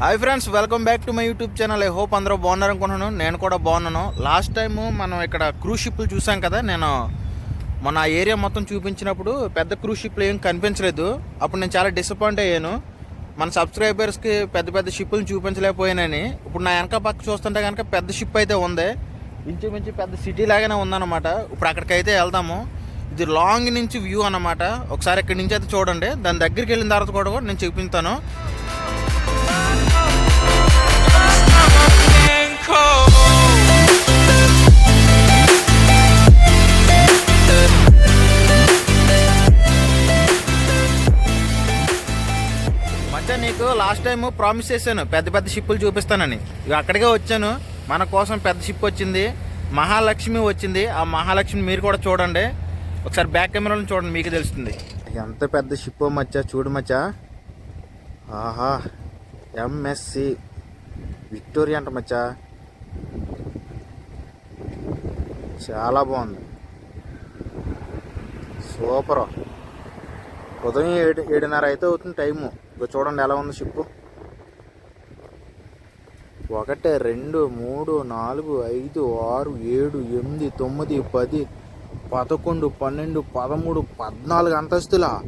Hi friends welcome back to my YouTube channel. I hope అందరూ బాగున్నారు అనుకుంటున్నాను. నేను కూడా బాగున్నాను. లాస్ట్ టైము మనం ఇక్కడ క్రూజ్ షిప్లు చూసాం కదా నేను మన ఏరియా మొత్తం చూపించినప్పుడు పెద్ద క్రూజ్ షిప్లు ఏం కనిపించలేదు. అప్పుడు నేను చాలా డిసప్పాయింట్ అయ్యాను. మన సబ్స్క్రైబర్స్కి పెద్ద పెద్ద షిప్లు చూపించలేకపోయానని. ఇప్పుడు నా వెనక పక్క చూస్తుంటే కనుక పెద్ద షిప్ అయితే ఉంది. ఇంచుమించు పెద్ద సిటీ లాగానే ఉందన్నమాట. ఇప్పుడు అక్కడికైతే వెళ్దాము. ఇది లాంగ్ నుంచి వ్యూ అన్నమాట. ఒకసారి ఇక్కడి నుంచి అయితే చూడండి. దాని దగ్గరికి వెళ్ళిన తర్వాత కూడా నేను చూపిస్తాను. మధ్య నీకు లాస్ట్ టైం ప్రామిస్ చేశాను. పెద్ద పెద్ద షిప్పులు చూపిస్తానని. ఇక అక్కడికే వచ్చాను. మన కోసం పెద్ద షిప్ వచ్చింది. మహాలక్ష్మి వచ్చింది. ఆ మహాలక్ష్మి మీరు కూడా చూడండి. ఒకసారి బ్యాక్ కెమెరాలో చూడండి మీకు తెలుస్తుంది. ఎంత పెద్ద షిప్ మచ్చా చూడు మచ్చా. ఆహా ఎంఎస్సి విక్టోరియా అంట మచ్చా. చాలా బాగుంది. సూపర్. ఉదయం ఏడు ఏడున్నర అయితే అవుతుంది టైము. ఇక చూడండి ఎలా ఉంది షిప్ ఒకటి రెండు మూడు నాలుగు ఐదు ఆరు ఏడు ఎనిమిది తొమ్మిది పది పదకొండు పన్నెండు పదమూడు పద్నాలుగు అంతస్తులా.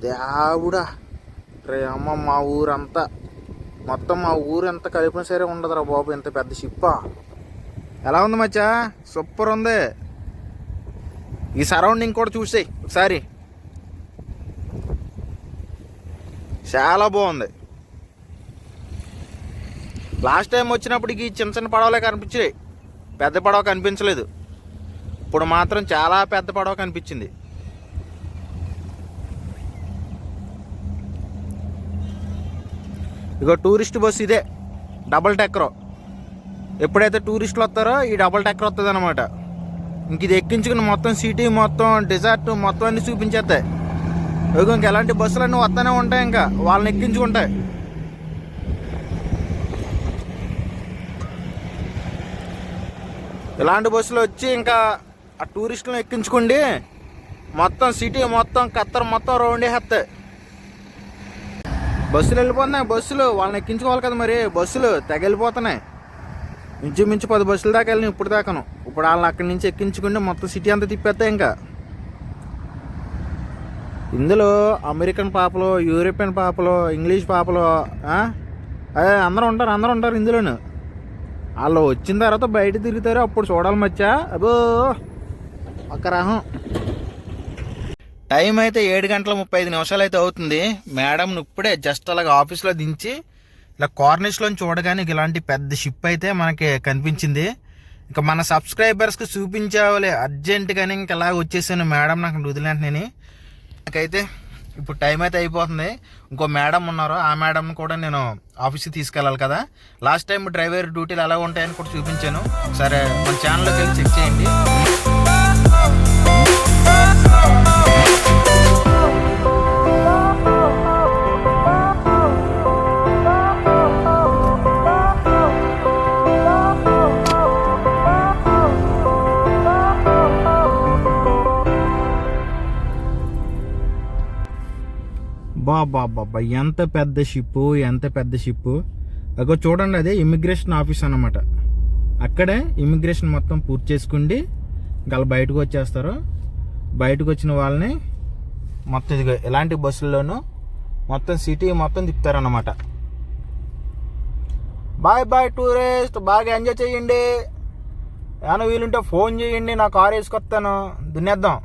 దేవుడా. రే అమ్మ మా ఊరంతా. మొత్తం మా ఊరు ఎంత కలిపిన సరే ఉండదురా బాబు ఇంత పెద్ద షిప్పా. ఎలా ఉంది మచ్చా? సూపర్ ఉంది. ఈ సరౌండింగ్ కూడా చూసేయి ఒకసారి. చాలా బాగుంది. లాస్ట్ టైం వచ్చినప్పటికి చిన్న చిన్న పడవలే కనిపించాయి పెద్ద పడవ కనిపించలేదు. ఇప్పుడు మాత్రం చాలా పెద్ద పడవ కనిపించింది. ఇక టూరిస్ట్ బస్సు ఇదే. Double decker. ఎప్పుడైతే టూరిస్టులు వస్తారో ఈ డబల్ టెక్కర్ వస్తుంది అనమాట ఇంక ఇది ఎక్కించుకుని మొత్తం సిటీ మొత్తం డిజర్ట్ మొత్తం అన్ని చూపించేస్తాయి. ఇదిగో ఇంక ఎలాంటి బస్సులు అన్నీ వస్తూనే ఉంటాయి ఇంకా. వాళ్ళని ఎక్కించుకుంటాయి. ఇలాంటి బస్సులు వచ్చి ఇంకా ఆ టూరిస్టులను ఎక్కించుకోండి మొత్తం సిటీ మొత్తం ఖత్తర్ మొత్తం రౌండ్ వేస్తాయి బస్సులు వెళ్ళిపోతున్నాయి బస్సులు. వాళ్ళని ఎక్కించుకోవాలి కదా మరి. బస్సులు తెగలిపోతున్నాయి. ఇంచుమించు పది బస్సుల దాకా వెళ్ళినాయి ఇప్పుడు దాకాను ఇప్పుడు వాళ్ళని అక్కడి నుంచి ఎక్కించుకుంటే మొత్తం సిటీ అంతా తిప్పేస్తాయి ఇంకా. ఇందులో అమెరికన్ పాపలు యూరోపియన్ పాపలు ఇంగ్లీష్ పాపలు అదే అందరూ ఉంటారు అందరూ ఉంటారు ఇందులోను. వాళ్ళు వచ్చిన తర్వాత బయట తిరుగుతారు అప్పుడు చూడాలి మచ్చా. అబో ఒక రహం. టైం అయితే ఏడు గంటల ముప్పై ఐదు నిమిషాలు అయితే అవుతుంది. మేడం ఇప్పుడే జస్ట్ అలాగ ఆఫీస్లో దించి ఇలా కార్నిష్లో చూడగానే ఇలాంటి పెద్ద షిప్ అయితే మనకి కనిపించింది. ఇంకా మన సబ్స్క్రైబర్స్కి చూపించావాలి అర్జెంటుగానే ఇంక ఇలా వచ్చేసాను. మేడం నాకు వదిలేంటని నాకైతే ఇప్పుడు టైం అయితే అయిపోతుంది. ఇంకో మేడం ఉన్నారు. ఆ మేడం కూడా నేను ఆఫీస్కి తీసుకెళ్ళాలి కదా. లాస్ట్ టైం డ్రైవర్ డ్యూటీలు ఎలా ఉంటాయని కూడా చూపించాను. సరే మన ఛానల్లోకి వెళ్ళి చెక్ చేయండి. అబ్బా బాబ్బా ఎంత పెద్ద షిప్ ఎంత పెద్ద షిప్ అగో చూడండి అదే ఇమిగ్రేషన్ ఆఫీస్ అన్నమాట. అక్కడే ఇమిగ్రేషన్ మొత్తం పూర్తి చేసుకుండి గల వాళ్ళు బయటకు వచ్చేస్తారు. బయటకు వచ్చిన వాళ్ళని మొత్తం ఇదిగో ఎలాంటి బస్సుల్లోనూ మొత్తం సిటీ మొత్తం తిప్పుతారన్నమాట. బాయ్ బాయ్ టూరిస్ట్ బాగా ఎంజాయ్ చేయండి. ఏమైనా వీలుంటే ఫోన్ చేయండి నా కార్ వేసుకొస్తాను. దున్నేద్దాం.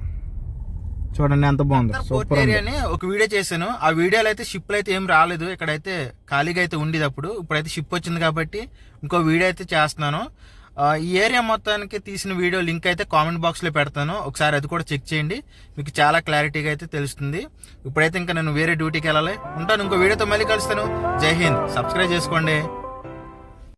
చూడండి ఎంత బాగుంది. సూపర్ ఏరియాని ఒక వీడియో చేశాను. ఆ వీడియోలో అయితే షిప్లు అయితే ఏం రాలేదు. ఇక్కడైతే ఖాళీగా అయితే ఉండేది అప్పుడు. ఇప్పుడైతే షిప్ వచ్చింది కాబట్టి ఇంకో వీడియో అయితే చేస్తున్నాను. ఈ ఏరియా మొత్తానికి తీసిన వీడియో లింక్ అయితే కామెంట్ బాక్స్లో పెడతాను. ఒకసారి అది కూడా చెక్ చేయండి. మీకు చాలా క్లారిటీగా అయితే తెలుస్తుంది. ఇప్పుడైతే ఇంకా నేను వేరే డ్యూటీకి వెళ్ళాలి. ఉంటాను. ఇంకో వీడియోతో మళ్ళీ కలుస్తాను. జై హింద్. సబ్స్క్రైబ్ చేసుకోండి.